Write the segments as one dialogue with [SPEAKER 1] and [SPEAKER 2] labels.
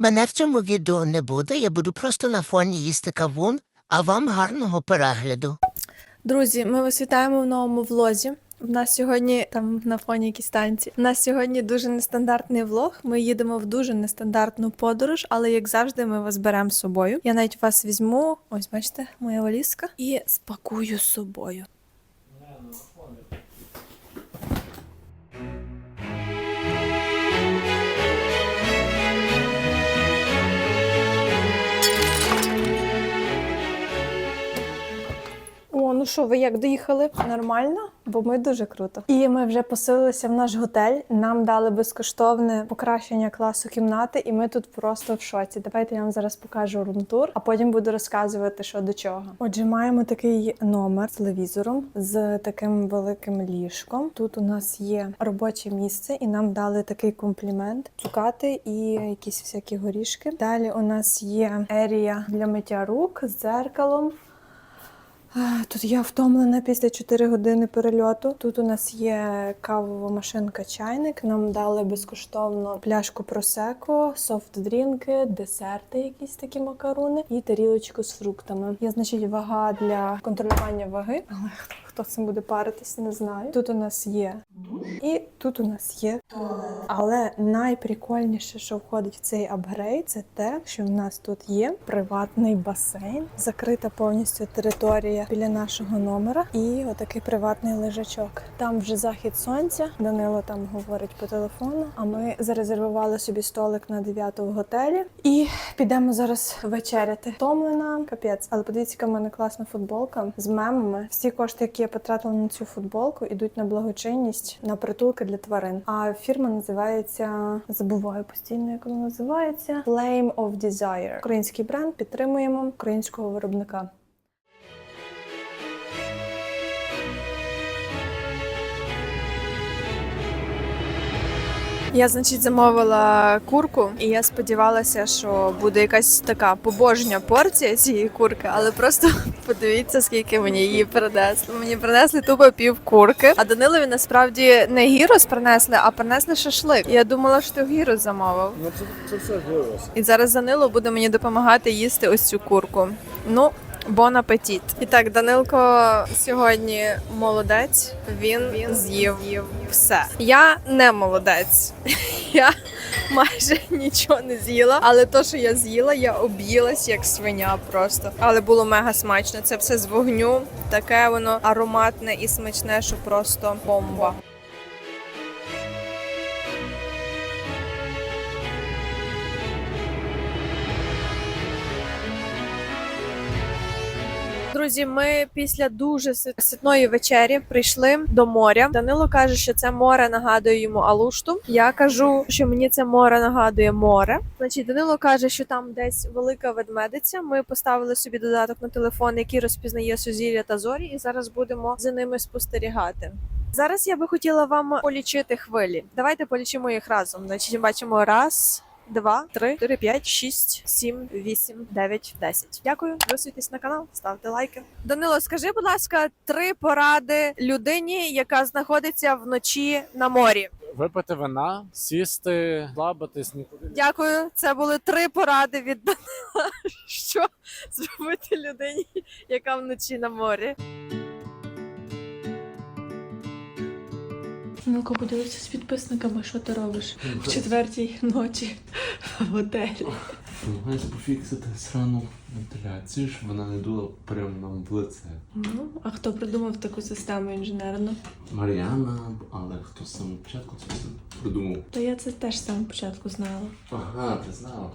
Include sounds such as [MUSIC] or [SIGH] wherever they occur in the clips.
[SPEAKER 1] Мене в цьому відео не буде, я буду просто на фоні їсти кавун, а вам гарного перегляду.
[SPEAKER 2] Друзі, ми вас вітаємо в новому влозі. В нас сьогодні там на фоні якісь танці. У нас сьогодні дуже нестандартний влог. Ми їдемо в дуже нестандартну подорож, але як завжди, ми вас беремо з собою. Я навіть вас візьму. Ось бачите, моя валізка, і спакую з собою. Що, ви як доїхали? Нормально? Бо ми дуже круто. І ми вже поселилися в наш готель. Нам дали безкоштовне покращення класу кімнати, і ми тут просто в шоці. Давайте я вам зараз покажу румтур, а потім буду розказувати, що до чого. Отже, маємо такий номер з телевізором з таким великим ліжком. Тут у нас є робоче місце, і нам дали такий комплімент: цукати і якісь всякі горішки. Далі у нас є ерія для миття рук з дзеркалом. Тут я втомлена після 4 години перельоту. Тут у нас є кавова машинка чайник. Нам дали безкоштовно пляшку просеко, софт-дрінки, десерти, якісь такі макаруни і тарілочку з фруктами. Є значить вага для контролювання ваги, але хто, цим буде паритися, не знаю. Тут у нас є і тут у нас є туалет. Але найприкольніше, що входить в цей апгрейд, це те, що в нас тут є приватний басейн, закрита повністю територія біля нашого номера, і отакий приватний лежачок. Там вже захід сонця. Данило там говорить по телефону. А ми зарезервували собі столик на 9 в готелі і підемо зараз вечеряти. Втомлена, капець. Але подивіться, яка в мене класна футболка з мемами. Всі кошти, які я потратила на цю футболку, ідуть на благочинність на притулки для тварин. А фірма називається забуваю постійно, як вона називається Flame of Desire. Український бренд підтримуємо українського виробника. Я, значить, замовила курку, і я сподівалася, що буде якась така побожня порція цієї курки, але просто [LAUGHS] подивіться, скільки мені її принесли. Мені принесли тупо пів курки. А Данилові насправді не гірос принесли, а принесли шашлик. Я думала, що гірос замовив.
[SPEAKER 3] Ну це, це все вирос.
[SPEAKER 2] І зараз Данило буде мені допомагати їсти ось цю курку. Ну, бон апетит. І так, Данилко сьогодні молодець. Він, з'їв все. Я не молодець. [LAUGHS] Я майже нічого не з'їла, але то, що я з'їла, я об'їлась як свиня просто. Але було мега смачно. Це все з вогню, таке воно ароматне і смачне, що просто бомба. Друзі, ми після дуже ситної вечері прийшли до моря. Данило каже, що це море нагадує йому Алушту. Я кажу, що мені це море нагадує море. Значить, Данило каже, що там десь велика ведмедиця. Ми поставили собі додаток на телефон, який розпізнає сузір'я та зорі, і зараз будемо за ними спостерігати. Зараз я би хотіла вам полічити хвилі. Давайте полічимо їх разом. Значить, бачимо раз. Два, три, чотири, п'ять, шість, сім, вісім, дев'ять, десять. Дякую. Підписуйтесь на канал, ставте лайки. Данило, скажи, будь ласка, три поради людині, яка знаходиться вночі на морі.
[SPEAKER 3] Випити вина, сісти, плаватись нікуди. не-
[SPEAKER 2] Дякую. Це були три поради від Данила. [LAUGHS] Що зробити людині, яка вночі на морі.
[SPEAKER 4] Ну-ка, подивися з підписниками, що ти робиш в четвертій ночі в готелі.
[SPEAKER 5] Намагаюся пофіксити срану вентиляцію, щоб вона не дула прямо нам в лице.
[SPEAKER 4] Ну, а хто придумав таку систему інженерну?
[SPEAKER 5] Мар'яна, але хто з самого початку це все придумав?
[SPEAKER 4] То я це теж з самого початку знала.
[SPEAKER 5] Ага, ти знала.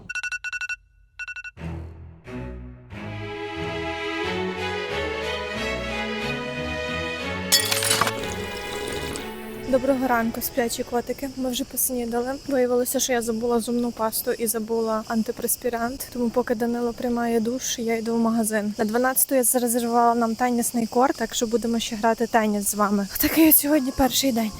[SPEAKER 2] Доброго ранку, сплячі котики. Ми вже поснідали. Виявилося, що я забула зумну пасту і забула антипреспірант. Тому поки Данило приймає душ, я йду в магазин. На 12 я зарезервувала нам тенісний корт, так що будемо ще грати теніс з вами. Такий сьогодні перший день.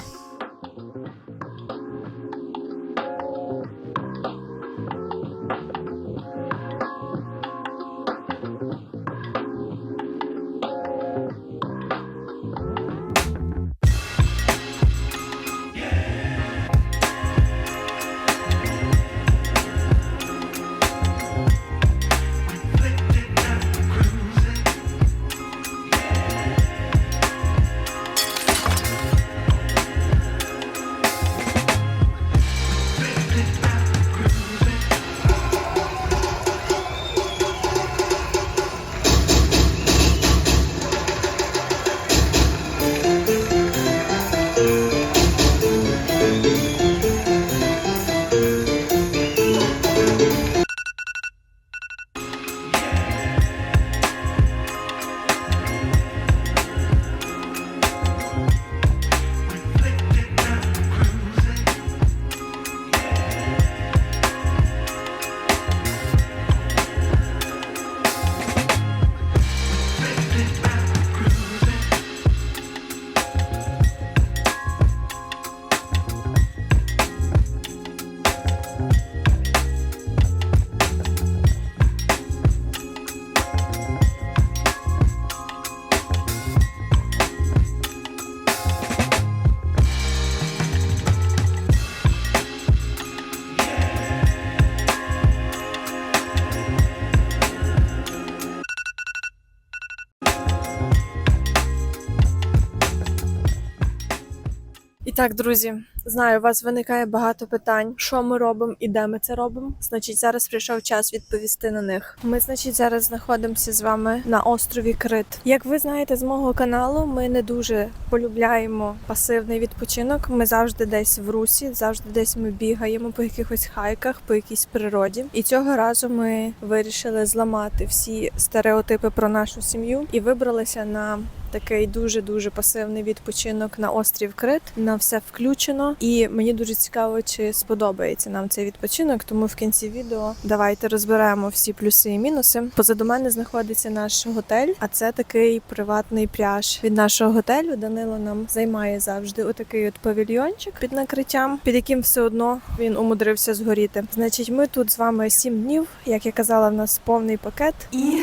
[SPEAKER 2] Так, друзі, знаю, у вас виникає багато питань, що ми робимо і де ми це робимо. Значить, зараз прийшов час відповісти на них. Ми, значить, зараз знаходимося з вами на острові Крит. Як ви знаєте з мого каналу, ми не дуже полюбляємо пасивний відпочинок. Ми завжди десь в русі, завжди десь ми бігаємо по якихось хайках, по якійсь природі. І цього разу ми вирішили зламати всі стереотипи про нашу сім'ю і вибралися на такий дуже дуже пасивний відпочинок на острів Крит. На все включено, і мені дуже цікаво, чи сподобається нам цей відпочинок. Тому в кінці відео давайте розберемо всі плюси і мінуси. Позаду мене знаходиться наш готель, а це такий приватний пляж від нашого готелю. Данило нам займає завжди отакий от павільйончик під накриттям, під яким все одно він умудрився згоріти. Значить, ми тут з вами сім днів. Як я казала, в нас повний пакет і.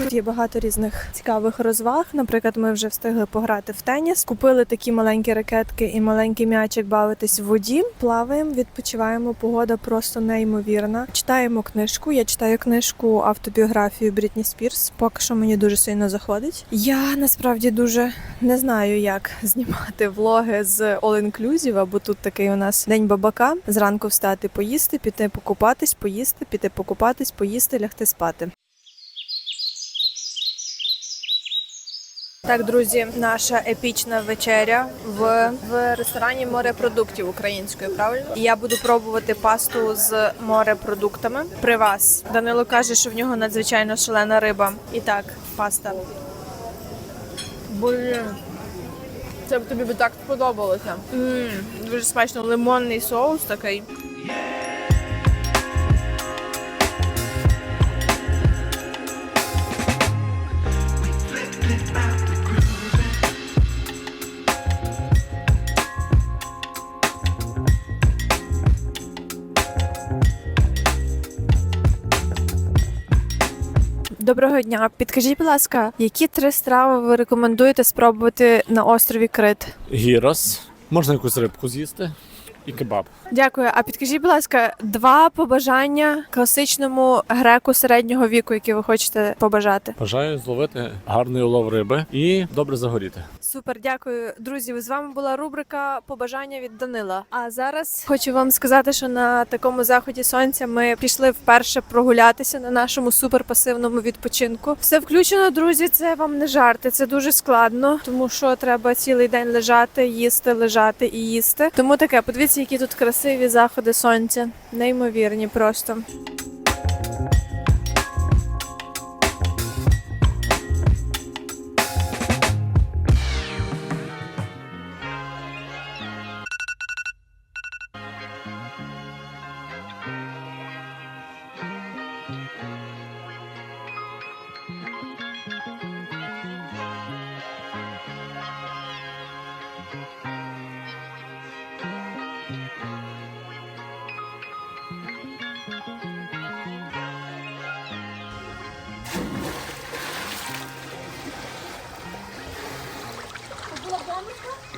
[SPEAKER 2] Тут є багато різних цікавих розваг. Наприклад, ми вже встигли пограти в теніс, купили такі маленькі ракетки і маленький м'ячик бавитись в воді. Плаваємо, відпочиваємо. Погода просто неймовірна. Читаємо книжку. Я читаю книжку автобіографію Брітні Спірс. Поки що мені дуже сильно заходить. Я насправді дуже не знаю, як [LAUGHS] знімати влоги з All Inclusive, бо тут такий у нас день бабака. Зранку встати, поїсти, піти покупатись, поїсти, піти покупатись, поїсти, лягти спати. Так, друзі, наша епічна вечеря в, в ресторані морепродуктів української, правильно? Я буду пробувати пасту з морепродуктами при вас. Данило каже, що в нього надзвичайно шалена риба. І так, паста. Блін. Це б тобі би так сподобалося. м дуже смачно лимонний соус такий. Доброго дня. Підкажіть, будь ласка, які три страви ви рекомендуєте спробувати на острові Крит?
[SPEAKER 3] Гірос. Можна якусь рибку з'їсти і кебаб.
[SPEAKER 2] Дякую. А підкажіть, будь ласка, два побажання класичному греку середнього віку, які ви хочете побажати.
[SPEAKER 3] Бажаю зловити гарний улов риби і добре загоріти.
[SPEAKER 2] Супер, дякую, друзі. З вами була рубрика Побажання від Данила. А зараз хочу вам сказати, що на такому заході сонця ми пішли вперше прогулятися на нашому суперпасивному відпочинку. Все включено, друзі. Це вам не жарти. Це дуже складно, тому що треба цілий день лежати, їсти, лежати і їсти. Тому таке, подивіться, які тут красиві заходи сонця, неймовірні просто.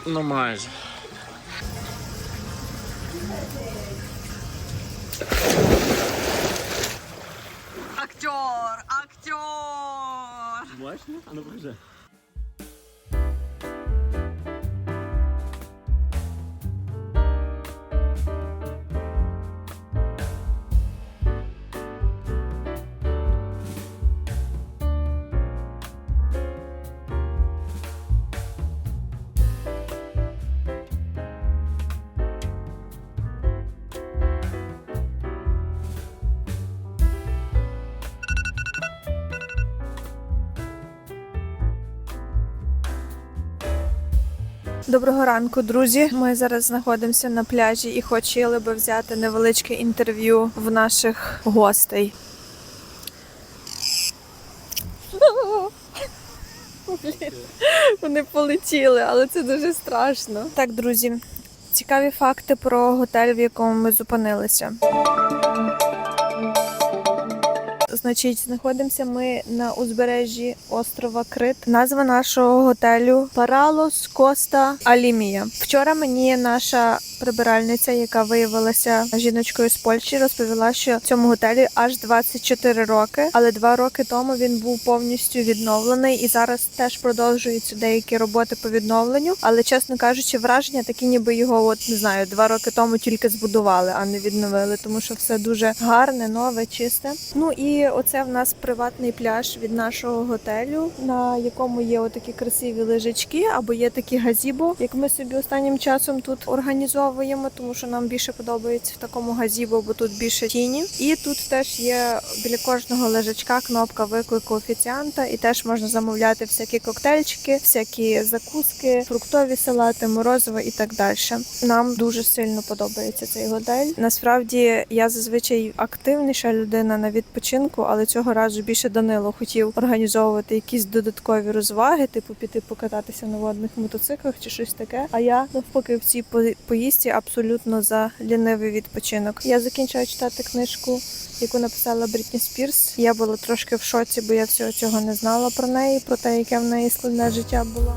[SPEAKER 3] Ну майже.
[SPEAKER 2] Актер, актер.
[SPEAKER 3] Бачно? А ну покажи.
[SPEAKER 2] Доброго ранку, друзі. Ми зараз знаходимося на пляжі і хотіли би взяти невеличке інтерв'ю в наших гостей. Вони полетіли, але це дуже страшно. Так, друзі, цікаві факти про готель, в якому ми зупинилися. Значить, знаходимося ми на узбережжі острова Крит. Назва нашого готелю Паралос Коста Алімія. Вчора мені наша прибиральниця, яка виявилася жіночкою з Польщі, розповіла, що цьому готелі аж 24 роки, але два роки тому він був повністю відновлений і зараз теж продовжуються деякі роботи по відновленню. Але чесно кажучи, враження такі, ніби його, от не знаю, два роки тому тільки збудували, а не відновили, тому що все дуже гарне, нове, чисте. Ну і оце в нас приватний пляж від нашого готелю, на якому є отакі красиві лежачки, або є такі газібо, як ми собі останнім часом тут організовуємо, тому що нам більше подобається в такому газібо, бо тут більше тіні. І тут теж є біля кожного лежачка кнопка виклику офіціанта, і теж можна замовляти всякі коктейльчики, всякі закуски, фруктові салати, морозиво і так далі. Нам дуже сильно подобається цей готель. Насправді я зазвичай активніша людина на відпочинку, але цього разу більше Данило хотів організовувати якісь додаткові розваги, типу піти покататися на водних мотоциклах чи щось таке. А я навпаки в цій по- поїздці абсолютно за лінивий відпочинок. Я закінчую читати книжку. Яку написала Брітні Спірс. Я була трошки в шоці, бо я всього цього не знала про неї, про те, яке в неї складне життя було.